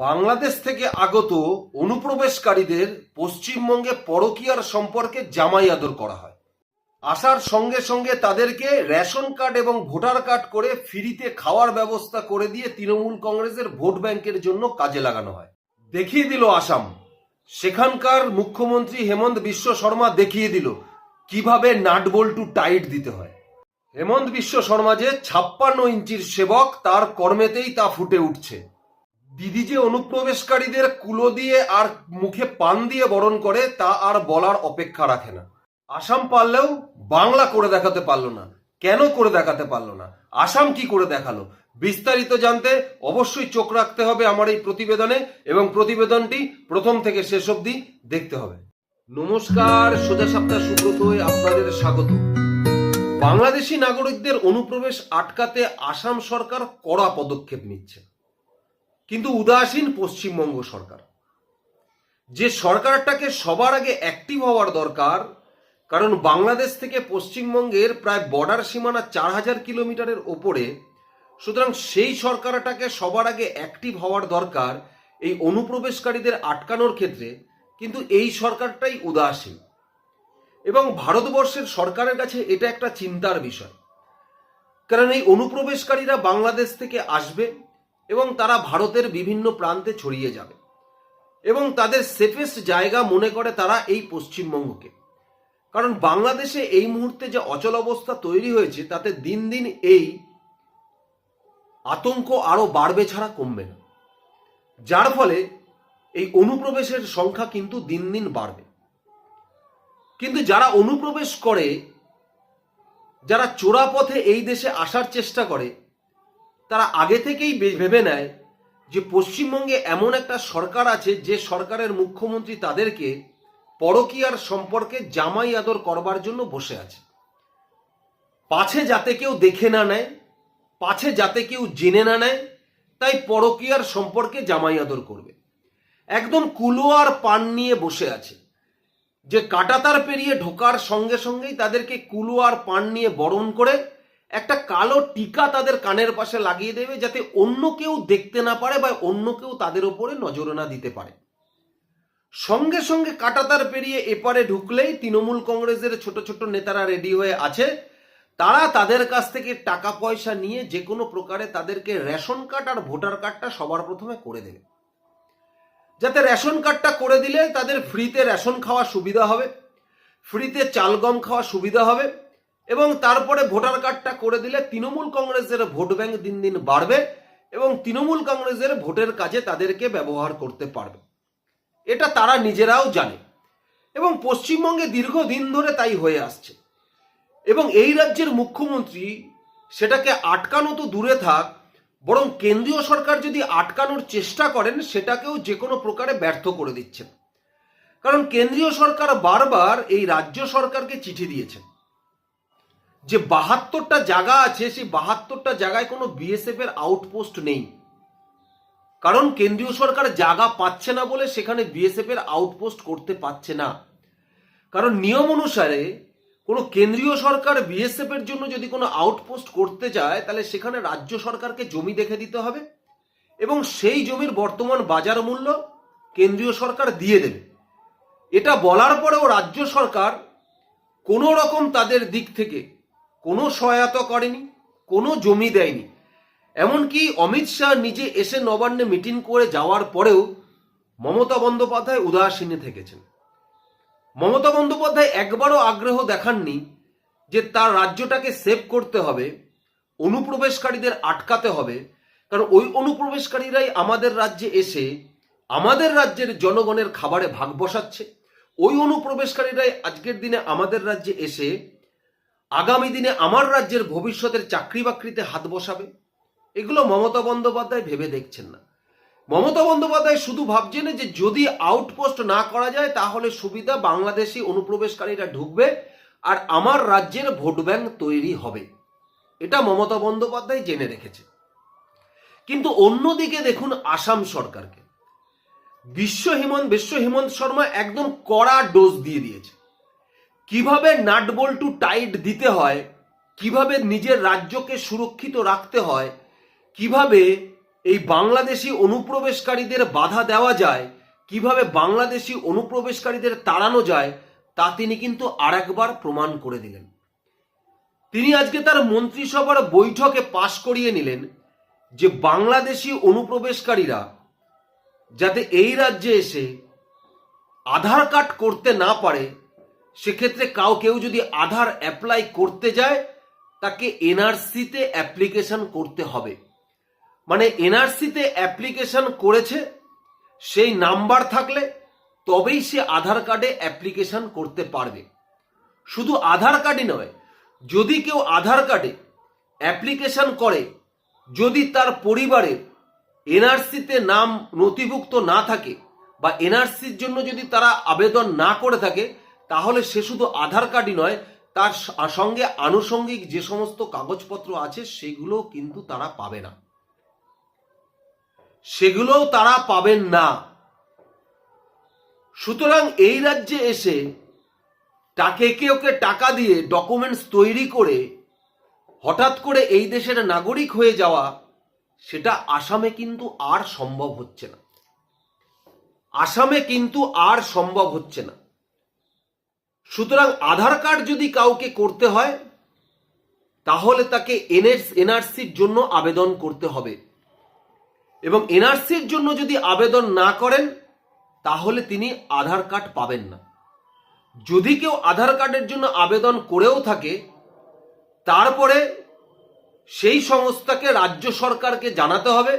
বাংলাদেশ থেকে আগত অনুপ্রবেশকারীদের পশ্চিমবঙ্গে পরকীয়ার সম্পর্কে জামাই আদর করা হয়। আসার সঙ্গে সঙ্গে তাদেরকে রেশন কার্ড এবং ভোটার কার্ড করে ফ্রিতে খাওয়ার ব্যবস্থা করে দিয়ে তৃণমূল কংগ্রেসের ভোট ব্যাংকের জন্য কাজে লাগানো হয়। দেখিয়ে দিল আসাম। সেখানকার মুখ্যমন্ত্রী হেমন্ত বিশ্ব শর্মা দেখিয়ে দিল কীভাবে নাটবল্টু টাইট দিতে হয়। হেমন্ত বিশ্ব শর্মা যে ছাপ্পান্ন ইঞ্চির সেবক, তার কর্মেতেই তা ফুটে উঠছে। দিদি যে অনুপ্রবেশকারীদের কুলো দিয়ে আর মুখে পান দিয়ে বরণ করে, তা আর বলার অপেক্ষা রাখে না। আসাম পারলেও বাংলা করে দেখাতে পারল না। কেন করে দেখাতে পারল না? আসাম কি করে দেখাল? বিস্তারিত জানতে অবশ্যই চোখ রাখতে হবে আমার এই প্রতিবেদনে এবং প্রতিবেদনটি প্রথম থেকে শেষ অবধি দেখতে হবে। নমস্কার, সোজা সপ্তাহ সুব্রত আপনাদের স্বাগত। বাংলাদেশি নাগরিকদের অনুপ্রবেশ আটকাতে আসাম সরকার কড়া পদক্ষেপ নিচ্ছে। কিন্তু উদাসীন পশ্চিমবঙ্গ সরকার। যে সরকারটাকে সবার আগে অ্যাক্টিভ হওয়ার দরকার, কারণ বাংলাদেশ থেকে পশ্চিমবঙ্গের প্রায় বর্ডার সীমানা চার হাজার কিলোমিটারের ওপরে, সুতরাং সেই সরকারটাকে সবার আগে অ্যাক্টিভ হওয়ার দরকার এই অনুপ্রবেশকারীদের আটকানোর ক্ষেত্রে, কিন্তু এই সরকারটাই উদাসীন। এবং ভারতবর্ষের সরকারের কাছে এটা একটা চিন্তার বিষয়। কারণ এই অনুপ্রবেশকারীরা বাংলাদেশ থেকে আসবে এবং তারা ভারতের বিভিন্ন প্রান্তে ছড়িয়ে যাবে। এবং তাদের সেফেস্ট জায়গা মনে করে তারা এই পশ্চিমবঙ্গকে। কারণ বাংলাদেশে এই মুহূর্তে যে অচল অবস্থা তৈরি হয়েছে, তাতে দিন দিন এই আতঙ্ক আরও বাড়বে ছাড়া কমবে না। যার ফলে এই অনুপ্রবেশের সংখ্যা কিন্তু দিন দিন বাড়বে। কিন্তু যারা অনুপ্রবেশ করে, যারা চোরা পথে এই দেশে আসার চেষ্টা করে তারা আগে থেকেই ভেবে নেয় যে পশ্চিমবঙ্গে এমন একটা সরকার আছে যে সরকারের মুখ্যমন্ত্রী তাদেরকে পরকীয়ার সম্পর্কে জামাই আদর করবার জন্য বসে আছে। পাছে যাতে কেউ দেখে না নেয়, পাছে যাতে কেউ জেনে না নেয়, তাই পরকীয়ার সম্পর্কে জামাই আদর করবে। একদম কুলোয়ার পান নিয়ে বসে আছে, যে কাটাতার পেরিয়ে ঢোকার সঙ্গে সঙ্গেই তাদেরকে কুলোয়ার পান নিয়ে বরণ করে একটা কালো টিকা তাদের কানের পাশে লাগিয়ে দেবে যাতে অন্য কেউ দেখতে না পারে বা অন্য কেউ তাদের ওপরে নজর না দিতে পারে। সঙ্গে সঙ্গে কাটাতার পেরিয়ে এপারে ঢুকলেই তৃণমূল কংগ্রেসের ছোট ছোট নেতারা রেডি হয়ে আছে। তারা তাদের কাছ থেকে টাকা পয়সা নিয়ে যে কোনো প্রকারে তাদেরকে রেশন কার্ড আর ভোটার কার্ডটা সবার প্রথমে করে দেবে। যাতে রেশন কার্ডটা করে দিলে তাদের ফ্রিতে রেশন খাওয়া সুবিধা হবে, ফ্রিতে চাল গম খাওয়া সুবিধা হবে এবং তারপরে ভোটার কার্ডটা করে দিলে তৃণমূল কংগ্রেসের ভোট ব্যাংক দিন দিন বাড়বে এবং তৃণমূল কংগ্রেসের ভোটের কাজে তাদেরকে ব্যবহার করতে পারবে। এটা তারা নিজেরাও জানে। এবং পশ্চিমবঙ্গে দীর্ঘদিন ধরে তাই হয়ে আসছে। এবং এই রাজ্যের মুখ্যমন্ত্রী সেটাকে আটকানো তো দূরে থাক, বরং কেন্দ্রীয় সরকার যদি আটকানোর চেষ্টা করেন, সেটাকেও যে কোনো প্রকারে ব্যর্থ করে দিচ্ছেন। কারণ কেন্দ্রীয় সরকার বারবার এই রাজ্য সরকারকে চিঠি দিয়েছেন। যে বাহাত্তরটা জায়গা আছে, সেই বাহাত্তরটা জায়গায় কোনো বিএসএফ এর আউটপোস্ট নেই। কারণ কেন্দ্রীয় সরকার জায়গা পাচ্ছে না বলে সেখানে বিএসএফ এর আউটপোস্ট করতে পারছে না। কারণ নিয়ম অনুসারে কোনো কেন্দ্রীয় সরকার বিএসএফ এর জন্য যদি কোনো আউটপোস্ট করতে চায় তাহলে সেখানে রাজ্য সরকারকে জমি দেখে দিতে হবে এবং সেই জমির বর্তমান বাজার মূল্য কেন্দ্রীয় সরকার দিয়ে দেবে। এটা বলার পরেও রাজ্য সরকার কোনো রকম তাদের দিক থেকে কোনো সহায়তা করেনি, কোনো জমি দেয়নি। এমনকি অমিত শাহ নিজে এসে নবান্নে মিটিং করে যাওয়ার পরেও মমতা বন্দ্যোপাধ্যায় উদাসীনে থেকেছেন। মমতা বন্দ্যোপাধ্যায় একবারও আগ্রহ দেখাননি যে তার রাজ্যটাকে সেভ করতে হবে, অনুপ্রবেশকারীদের আটকাতে হবে, কারণ ওই অনুপ্রবেশকারীরাই আমাদের রাজ্যে এসে আমাদের রাজ্যের জনগণের খাবারে ভাগ বসাচ্ছে। ওই অনুপ্রবেশকারীরাই আজকের দিনে আমাদের রাজ্যে এসে আগামী দিনে আমার রাজ্যের ভবিষ্যতের চাকরি বাকরিতে হাত বসাবে? এগুলো মমতা বন্দ্যোপাধ্যায় ভেবে দেখছেন না। মমতা বন্দ্যোপাধ্যায় শুধু ভাবছেন যে যদি আউটপোস্ট না করা যায়, তাহলে সুবিধা বাংলাদেশি অনুপ্রবেশকারীরা ঢুকবে আর আমার রাজ্যের ভোট ব্যাংক তৈরি হবে। এটা মমতা বন্দ্যোপাধ্যায় জেনে রেখেছে কিন্তু অন্যদিকে দেখুন আসাম সরকারকে। বিশ্ব হিমন্ত বিশ্ব হিমন্ত শর্মা একদম কড়া ডোজ দিয়ে দিয়েছে। কীভাবে নাটবল্টু টাইট দিতে হয়, কীভাবে নিজের রাজ্যকে সুরক্ষিত রাখতে হয়, কীভাবে এই বাংলাদেশি অনুপ্রবেশকারীদের বাধা দেওয়া যায়, কীভাবে বাংলাদেশি অনুপ্রবেশকারীদের তাড়ানো যায়, তা তিনি কিন্তু আরেকবার প্রমাণ করে দিলেন। তিনি আজকে তার মন্ত্রিসভার বৈঠকে পাশ করিয়ে নিলেন যে বাংলাদেশি অনুপ্রবেশকারীরা যাতে এই রাজ্যে এসে আধার কার্ড করতে না পারে সেক্ষেত্রে কাউ কেউ যদি আধার অ্যাপ্লাই করতে যায়, তাকে এনআরসিতে অ্যাপ্লিকেশন করতে হবে। মানে এনআরসিতে অ্যাপ্লিকেশন করেছে, সেই নাম্বার থাকলে তবেই সে আধার কার্ডে অ্যাপ্লিকেশন করতে পারবে। শুধু আধার কার্ডই নয়, যদি কেউ আধার কার্ডে অ্যাপ্লিকেশন করে, যদি তার পরিবারের এনআরসিতে নাম নথিভুক্ত না থাকে বা এনআরসির জন্য যদি তারা আবেদন না করে থাকে তাহলে সে শুধু আধার কার্ডই নয়, তার সঙ্গে আনুষঙ্গিক যে সমস্ত কাগজপত্র আছে সেগুলো কিন্তু তারা পাবে না। সেগুলোও তারা পাবেন না। সুতরাং এই রাজ্যে এসে তাকে কে ওকে টাকা দিয়ে ডকুমেন্টস তৈরি করে হঠাৎ করে এই দেশের নাগরিক হয়ে যাওয়া, সেটা আসামে কিন্তু আর সম্ভব হচ্ছে না। আসামে কিন্তু আর সম্ভব হচ্ছে না। সুতরাং আধার কার্ড যদি কাউকে করতে হয়, তাহলে তাকে এনএস, এনআরসির জন্য আবেদন করতে হবে। এবং এনআরসির জন্য যদি আবেদন না করেন, তাহলে তিনি আধার কার্ড পাবেন না। যদি কেউ আধার কার্ডের জন্য আবেদন করেও থাকে, তারপরে সেই সংস্থাকে রাজ্য সরকারকে জানাতে হবে।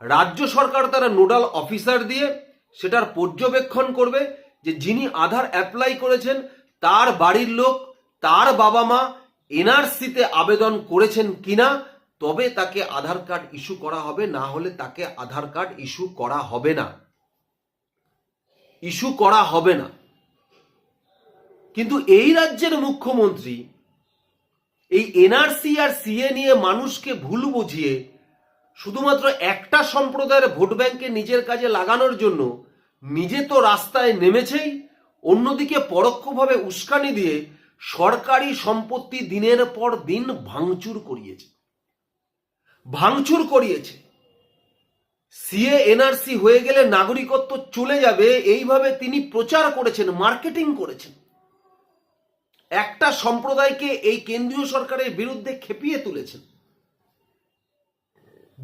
রাজ্য সরকার তারা নোডাল অফিসার দিয়ে সেটার পর্যবেক্ষণ করবে যে যিনি আধার অ্যাপ্লাই করেছেন তার বাড়ির লোক, তার বাবা মা এনআরসিতে আবেদন করেছেন কিনা, তবে তাকে আধার কার্ড ইস্যু করা হবে, না হলে তাকে আধার কার্ড ইস্যু করা হবে না। ইস্যু করা হবে না। কিন্তু এই রাজ্যের মুখ্যমন্ত্রী এই এনআরসি আর সিএ নিয়ে মানুষকে ভুল বুঝিয়ে শুধুমাত্র একটা সম্প্রদায়ের ভোট ব্যাংকে নিজের কাজে লাগানোর জন্য নিজে তো রাস্তায় নেমেছেই অন্যদিকে পরোক্ষভাবে উস্কানি দিয়ে সরকারি সম্পত্তি দিনের পর দিন ভাঙচুর করিয়েছে। ভাঙচুর করিয়েছে। সিএ, এনআরসি হয়ে গেলে নাগরিকত্ব চলে যাবে, এইভাবে তিনি প্রচার করেছেন, মার্কেটিং করেছেন। একটা সম্প্রদায়কে এই কেন্দ্রীয় সরকারের বিরুদ্ধে খেপিয়ে তুলেছেন।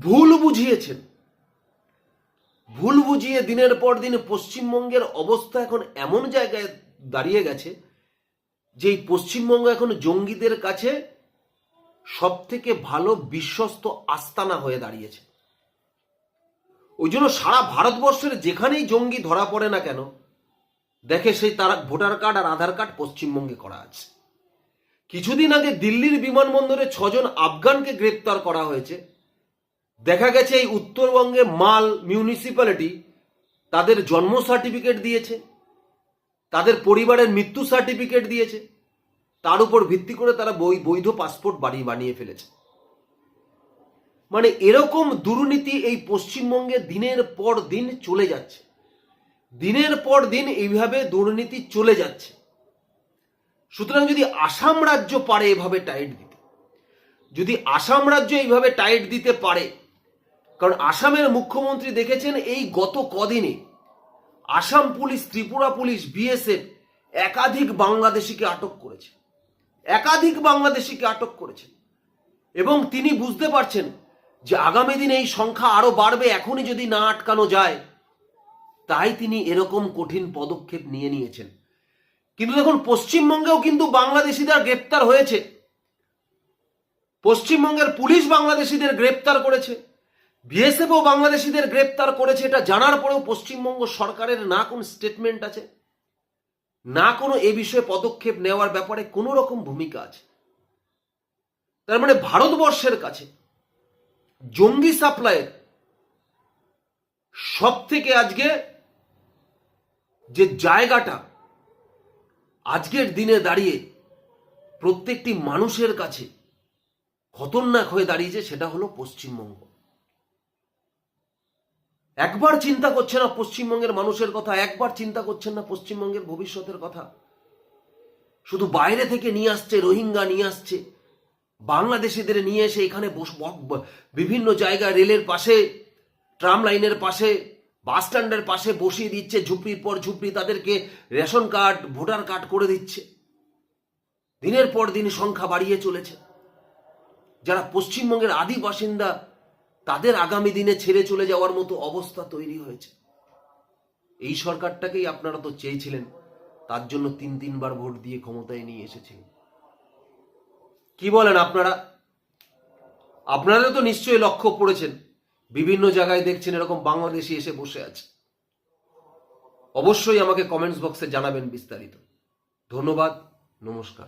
ভুল বুঝিয়েছেন। ভুল বুঝিয়ে দিনের পর দিন পশ্চিমবঙ্গের অবস্থা এখন এমন জায়গায় দাঁড়িয়ে গেছে যে এই পশ্চিমবঙ্গ এখন জঙ্গিদের কাছে সব থেকে ভালো বিশ্বস্ত আস্তানা হয়ে দাঁড়িয়েছে। ওই জন্য সারা ভারতবর্ষের যেখানেই জঙ্গি ধরা পড়ে না কেন, দেখে সেই তার ভোটার কার্ড আর আধার কার্ড পশ্চিমবঙ্গে করা আছে। কিছুদিন আগে দিল্লির বিমানবন্দরে ছজন আফগানকে গ্রেপ্তার করা হয়েছে। দেখা গেছে এই উত্তরবঙ্গে মাল মিউনিসিপ্যালিটি তাদের জন্ম সার্টিফিকেট দিয়েছে, তাদের পরিবারের মৃত্যু সার্টিফিকেট দিয়েছে, তার উপর ভিত্তি করে তারা বৈধ পাসপোর্ট বানিয়ে বানিয়ে ফেলেছে। মানে এরকম দুর্নীতি এই পশ্চিমবঙ্গে দিনের পর দিন চলে যাচ্ছে। দিনের পর দিন এইভাবে দুর্নীতি চলে যাচ্ছে। সুতরাং যদি আসাম রাজ্য পারে এভাবে টাইট দিতে, যদি আসাম রাজ্য এইভাবে টাইট দিতে পারে কারণ আসামের মুখ্যমন্ত্রী দেখেছেন এই গত কদিনে Assam police, Tripura police, BSF একাধিক বাংলাদেশিকে আটক করেছে। একাধিক বাংলাদেশিকে আটক করেছে। এবং তিনি বুঝতে পারছেন যে আগামী দিনে এই সংখ্যা আরও বাড়বে, এখনই যদি না আটকানো যায়, তাই তিনি এরকম কঠিন পদক্ষেপ নিয়ে নিয়েছেন। কিন্তু দেখুন, পশ্চিমবঙ্গেও কিন্তু বাংলাদেশিদের গ্রেপ্তার হয়েছে। পশ্চিমবঙ্গের পুলিশ বাংলাদেশিদের গ্রেপ্তার করেছে। বিএসএফও বাংলাদেশিদের গ্রেপ্তার করেছে, এটা জানার পরেও পশ্চিমবঙ্গ সরকারের না কোন স্টেটমেন্ট আছে, না কোনো এ বিষয়ে পদক্ষেপ নেওয়ার ব্যাপারে কোনো রকম ভূমিকা আছে। তার মানে ভারতবর্ষের কাছে জঙ্গি সাপ্লাইয়ের সব থেকে আজকে যে জায়গাটা আজকের দিনে দাঁড়িয়ে প্রত্যেকটি মানুষের কাছে খতরনাক হয়ে দাঁড়িয়েছে, সেটা হলো পশ্চিমবঙ্গ। একবার চিন্তা করছে না পশ্চিমবঙ্গের মানুষের কথা, একবার চিন্তা করছেন না পশ্চিমবঙ্গের ভবিষ্যতের কথা। শুধু বাইরে থেকে নিয়ে আসছে, রোহিঙ্গা নিয়ে আসছে, বাংলাদেশিদের নিয়ে এসে এখানে বিভিন্ন জায়গায় রেলের পাশে, ট্রাম লাইনের পাশে, বাস স্ট্যান্ডের পাশে বসিয়ে দিচ্ছে, ঝুপড়ির পর ঝুপড়ি তাদেরকে রেশন কার্ড, ভোটার কার্ড করে দিচ্ছে। দিনের পর দিন সংখ্যা বাড়িয়ে চলেছে। যারা পশ্চিমবঙ্গের আদি বাসিন্দা তাদের আগামী দিনে ছেড়ে চলে যাওয়ার মতো অবস্থা তৈরি হয়েছে। এই সরকারটাকেই আপনারা তো চেয়েছিলেন, তার জন্য তিন তিনবার ভোট দিয়ে ক্ষমতায় নিয়ে এসেছিলেন কি বলেন আপনারা? আপনারা তো নিশ্চয়ই লক্ষ্য পড়েছেন, বিভিন্ন জায়গায় দেখছেন এরকম বাংলাদেশি এসে বসে আছে। অবশ্যই আমাকে কমেন্টস বক্সে জানাবেন বিস্তারিত। ধন্যবাদ, নমস্কার।